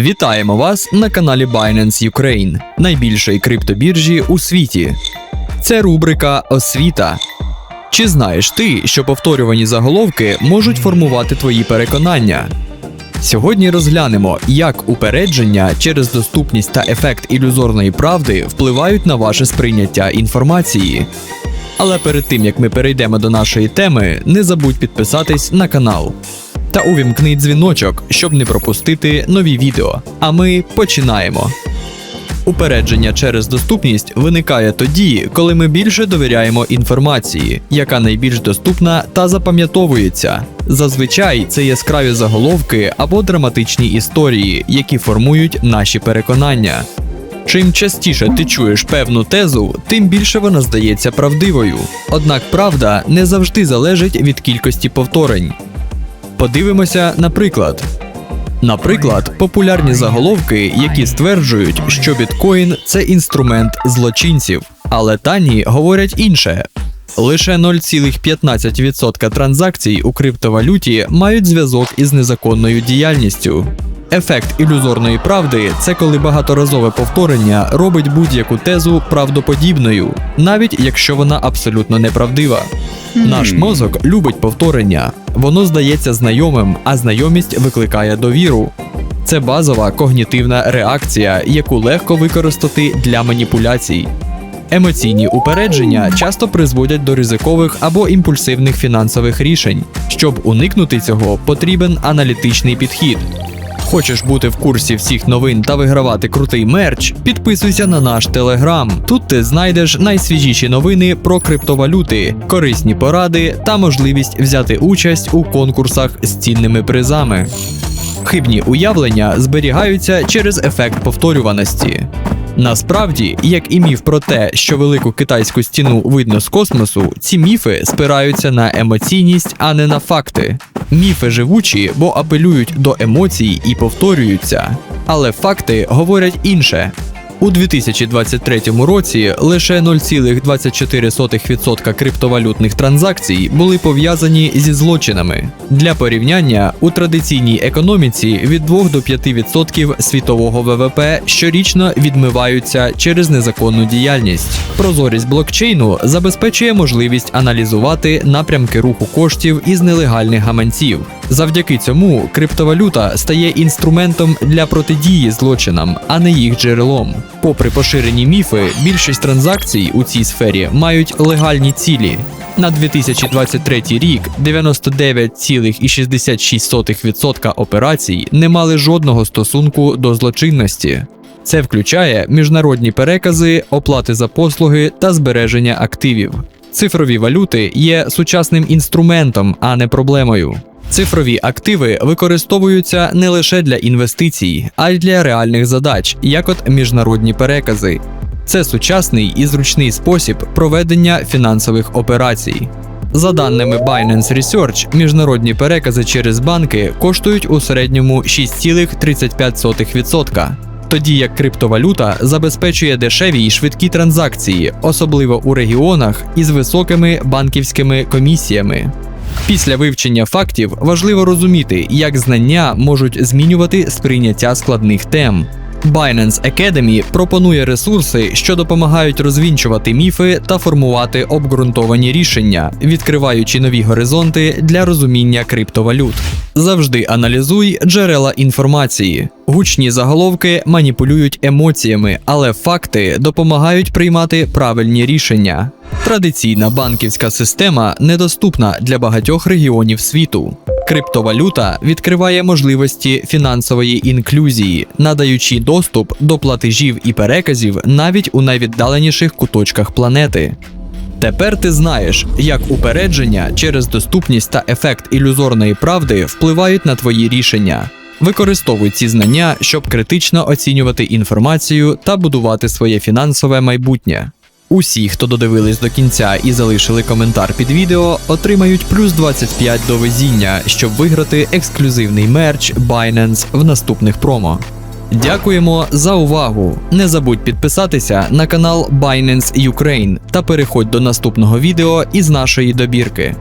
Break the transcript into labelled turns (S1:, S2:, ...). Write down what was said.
S1: Вітаємо вас на каналі Binance Ukraine, найбільшої криптобіржі у світі. Це рубрика Освіта. Чи знаєш ти, що повторювані заголовки можуть формувати твої переконання? Сьогодні розглянемо, як упередження через доступність та ефект ілюзорної правди впливають на ваше сприйняття інформації. Але перед тим як ми перейдемо до нашої теми, не забудь підписатись на канал та увімкни дзвіночок, щоб не пропустити нові відео. А ми починаємо. Упередження через доступність виникає тоді, коли ми більше довіряємо інформації, яка найбільш доступна та запам'ятовується. Зазвичай це яскраві заголовки або драматичні історії, які формують наші переконання. Чим частіше ти чуєш певну тезу, тим більше вона здається правдивою. Однак правда не завжди залежить від кількості повторень. Подивимося на приклад. Наприклад, популярні заголовки, які стверджують, що біткоін це інструмент злочинців, але дані говорять інше. Лише 0,15% транзакцій у криптовалюті мають зв'язок із незаконною діяльністю. Ефект ілюзорної правди це коли багаторазове повторення робить будь-яку тезу правдоподібною, навіть якщо вона абсолютно неправдива. Наш мозок любить повторення, воно здається знайомим, а знайомість викликає довіру. Це базова когнітивна реакція, яку легко використати для маніпуляцій. Емоційні упередження часто призводять до ризикових або імпульсивних фінансових рішень. Щоб уникнути цього, потрібен аналітичний підхід. Хочеш бути в курсі всіх новин та вигравати крутий мерч? Підписуйся на наш телеграм. Тут ти знайдеш найсвіжіші новини про криптовалюти, корисні поради та можливість взяти участь у конкурсах з цінними призами. Хибні уявлення зберігаються через ефект повторюваності. Насправді, як і міф про те, що велику китайську стіну видно з космосу, ці міфи спираються на емоційність, а не на факти. Міфи живучі, бо апелюють до емоцій і повторюються. Але факти говорять інше. У 2023 році лише 0,24% криптовалютних транзакцій були пов'язані зі злочинами. Для порівняння у традиційній економіці від 2 до 5% світового ВВП щорічно відмиваються через незаконну діяльність. Прозорість блокчейну забезпечує можливість аналізувати напрямки руху коштів із нелегальних гаманців. Завдяки цьому криптовалюта стає інструментом для протидії злочинам, а не їх джерелом. Попри поширені міфи, більшість транзакцій у цій сфері мають легальні цілі. На 2023 рік 99,66% операцій не мали жодного стосунку до злочинності. Це включає міжнародні перекази, оплати за послуги та збереження активів. Цифрові валюти є сучасним інструментом, а не проблемою. Цифрові активи використовуються не лише для інвестицій, а й для реальних задач, як от міжнародні перекази. Це сучасний і зручний спосіб проведення фінансових операцій. За даними Binance Research, міжнародні перекази через банки коштують у середньому 6,35%. Тоді як криптовалюта забезпечує дешеві й швидкі транзакції, особливо у регіонах із високими банківськими комісіями. Після вивчення фактів важливо розуміти, як знання можуть змінювати сприйняття складних тем. Binance Academy пропонує ресурси, що допомагають розвінчувати міфи та формувати обґрунтовані рішення, відкриваючи нові горизонти для розуміння криптовалют. Завжди аналізуй джерела інформації. Гучні заголовки маніпулюють емоціями, але факти допомагають приймати правильні рішення. Традиційна банківська система недоступна для багатьох регіонів світу. Криптовалюта відкриває можливості фінансової інклюзії, надаючи доступ до платежів і переказів навіть у найвіддаленіших куточках планети. Тепер ти знаєш, як упередження через доступність та ефект ілюзорної правди впливають на твої рішення. Використовуй ці знання, щоб критично оцінювати інформацію та будувати своє фінансове майбутнє. Усі, хто додивились до кінця і залишили коментар під відео, отримають плюс 25 до везіння, щоб виграти ексклюзивний мерч Binance в наступних промо. Дякуємо за увагу! Не забудь підписатися на канал Binance Ukraine та переходь до наступного відео із нашої добірки.